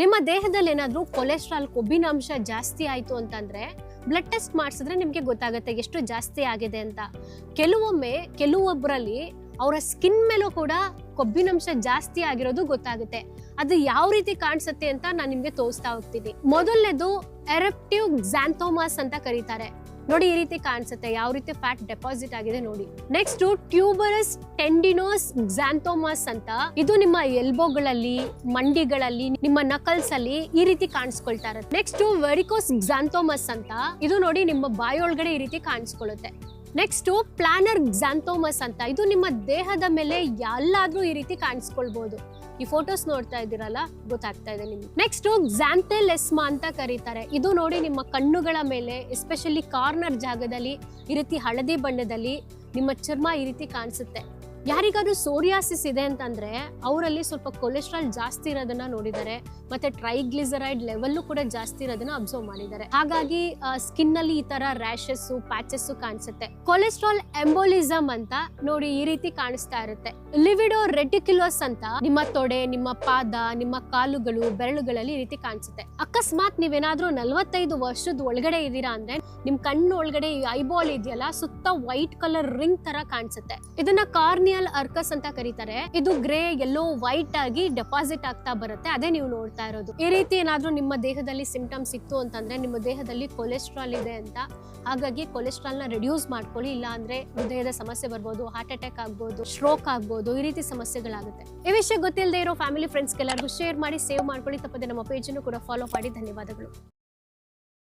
ನಿಮ್ಮ ದೇಹದಲ್ಲಿ ಏನಾದರೂ ಕೊಲೆಸ್ಟ್ರಾಲ್ ಕೊಬ್ಬಿನಾಂಶ ಜಾಸ್ತಿ ಆಯಿತು ಅಂತಂದರೆ ಬ್ಲಡ್ ಟೆಸ್ಟ್ ಮಾಡಿಸಿದ್ರೆ ನಿಮಗೆ ಗೊತ್ತಾಗುತ್ತೆ ಎಷ್ಟು ಜಾಸ್ತಿ ಆಗಿದೆ ಅಂತ. ಕೆಲವೊಮ್ಮೆ ಕೆಲವೊಬ್ಬರಲ್ಲಿ ಅವರ ಸ್ಕಿನ್ ಮೇಲೂ ಕೂಡ ಕೊಬ್ಬಿನಂಶ ಜಾಸ್ತಿ ಆಗಿರೋದು ಗೊತ್ತಾಗುತ್ತೆ. ಅದು ಯಾವ ರೀತಿ ಕಾಣಿಸುತ್ತೆ ಅಂತ ನಾನು ನಿಮಗೆ ತೋರಿಸ್ತಾ ಹೋಗ್ತೀನಿ. ಮೊದಲನೇದು ಎರೆಪ್ಟಿವ್ ಗ್ಸಾಂಥೋಮಾಸ್ ಅಂತ ಕರೀತಾರೆ. ನೋಡಿ ಈ ರೀತಿ ಕಾಣಿಸುತ್ತೆ, ಯಾವ ರೀತಿ ಫ್ಯಾಟ್ ಡೆಪಾಸಿಟ್ ಆಗಿದೆ ನೋಡಿ. ನೆಕ್ಸ್ಟ್ ಟ್ಯೂಬರಸ್ ಟೆಂಡಿನೋಸ್ ಗ್ಸಾಂಥೋಮಾಸ್ ಅಂತ, ಇದು ನಿಮ್ಮ ಎಲ್ಬೋಗಳಲ್ಲಿ ಮಂಡಿಗಳಲ್ಲಿ, ನಿಮ್ಮ ನಕಲ್ಸ್ ಅಲ್ಲಿ ಈ ರೀತಿ ಕಾಣಿಸ್ಕೊಳ್ತಾ ಇರುತ್ತೆ. ನೆಕ್ಸ್ಟ್ ವೆರಿಕೋಸ್ ಗ್ಸಾಂಥೋಮಸ್ ಅಂತ, ಇದು ನೋಡಿ ನಿಮ್ಮ ಬಾಯೊಳಗಡೆ ಈ ರೀತಿ ಕಾಣಿಸ್ಕೊಳ್ಳುತ್ತೆ ನೆಕ್ಸ್ಟ್ ಪ್ಲಾನರ್ ಗ್ಸಾಂಥೋಮಸ್ ಅಂತ, ಇದು ನಿಮ್ಮ ದೇಹದ ಮೇಲೆ ಎಲ್ಲಾದ್ರೂ ಈ ರೀತಿ ಕಾಣಿಸ್ಕೊಳ್ಬಹುದು ಈ ಫೋಟೋಸ್ ನೋಡ್ತಾ ಇದ್ದೀರಲ್ಲ, ಗೊತ್ತಾಗ್ತಾ ಇದೆ ನಿಮ್ಗೆ. ನೆಕ್ಸ್ಟ್ ಲೆಸ್ಮಾ ಅಂತ ಕರೀತಾರೆ. ಇದು ನೋಡಿ ನಿಮ್ಮ ಕಣ್ಣುಗಳ ಮೇಲೆ ಎಸ್ಪೆಷಲಿ ಕಾರ್ನರ್ ಜಾಗದಲ್ಲಿ, ಈ ರೀತಿ ಹಳದಿ ಬಣ್ಣದಲ್ಲಿ ನಿಮ್ಮ ಚರ್ಮ ಈ ರೀತಿ ಕಾಣಿಸುತ್ತೆ. ಯಾರಿಗಾದ್ರೂ ಸೋರಿಯಾಸಿಸ್ ಇದೆ ಅಂತಂದ್ರೆ ಅವರಲ್ಲಿ ಸ್ವಲ್ಪ ಕೊಲೆಸ್ಟ್ರಾಲ್ ಜಾಸ್ತಿ ಇರೋದನ್ನ ನೋಡಿದ್ದಾರೆ, ಮತ್ತೆ ಟ್ರೈಗ್ಲಿಸರೈಡ್ ಲೆವೆಲ್ಲು ಕೂಡ ಜಾಸ್ತಿ ಇರೋದನ್ನ ಅಬ್ಸರ್ವ್ ಮಾಡಿದ್ದಾರೆ. ಹಾಗಾಗಿ ಸ್ಕಿನ್ ಅಲ್ಲಿ ಈ ತರ ರ್ಯಾಶಸ್ ಪ್ಯಾಚಸ್ ಕಾಣಿಸುತ್ತೆ. ಕೊಲೆಸ್ಟ್ರಾಲ್ ಎಂಬೋಲಿಸಮ್ ಅಂತ ನೋಡಿ ಈ ರೀತಿ ಕಾಣಿಸ್ತಾ ಇರುತ್ತೆ. ಲಿವಿಡೋ ರೆಟಿಕ್ಯುಲಸ್ ಅಂತ ನಿಮ್ಮ ತೊಡೆ, ನಿಮ್ಮ ಪಾದ, ನಿಮ್ಮ ಕಾಲುಗಳು, ಬೆರಳುಗಳಲ್ಲಿ ಈ ರೀತಿ ಕಾಣಿಸುತ್ತೆ. ಅಕಸ್ಮಾತ್ ನೀವೇನಾದ್ರೂ ನಲ್ವತ್ತೈದು ವರ್ಷದ ಒಳಗಡೆ ಇದ್ದೀರಾ ಅಂದ್ರೆ ನಿಮ್ ಕಣ್ಣು ಒಳಗಡೆ ಈ ಐಬಾಲ್ ಇದೆಯಲ್ಲ, ಸುತ್ತ ವೈಟ್ ಕಲರ್ ರಿಂಗ್ ತರ ಕಾಣಿಸುತ್ತೆ. ಇದನ್ನ ಕಾರ್ನಿಯಲ್ ಅರ್ಕಸ್ ಅಂತ ಕರೀತಾರೆ. ಇದು ಗ್ರೇ ಎಲ್ಲೋ ವೈಟ್ ಆಗಿ ಡೆಪಾಸಿಟ್ ಆಗ್ತಾ ಬರುತ್ತೆ. ಅದೇ ನೀವು ನೋಡ್ತಾ ಇರೋದು. ಈ ರೀತಿ ಏನಾದ್ರೂ ನಿಮ್ಮ ದೇಹದಲ್ಲಿ ಸಿಂಪ್ಟಮ್ಸ್ ಇತ್ತು ಅಂತಂದ್ರೆ ನಿಮ್ಮ ದೇಹದಲ್ಲಿ ಕೊಲೆಸ್ಟ್ರಾಲ್ ಇದೆ ಅಂತ. ಹಾಗಾಗಿ ಕೊಲೆಸ್ಟ್ರಾಲ್ನ ರೆಡ್ಯೂಸ್ ಮಾಡ್ಕೊಳ್ಳಿ. ಇಲ್ಲ ಅಂದ್ರೆ ಹೃದಯದ ಸಮಸ್ಯೆ ಬರ್ಬೋದು ಹಾರ್ಟ್ ಅಟ್ಯಾಕ್ ಆಗ್ಬೋದು ಸ್ಟ್ರೋಕ್ ಆಗ್ಬೋದು, ಈ ರೀತಿ ಸಮಸ್ಯೆಗಳಾಗುತ್ತೆ. ಈ ವಿಷಯ ಗೊತ್ತಿಲ್ಲದೆ ಇರೋ ಫ್ಯಾಮಿಲಿ ಫ್ರೆಂಡ್ಸ್ ಎಲ್ಲರಿಗೂ ಶೇರ್ ಮಾಡಿ ಸೇವ್ ಮಾಡ್ಕೊಳ್ಳಿ. ತಪ್ಪದೆ ನಮ್ಮ ಪೇಜ್ ಕೂಡ ಫಾಲೋ ಮಾಡಿ. ಧನ್ಯವಾದಗಳು.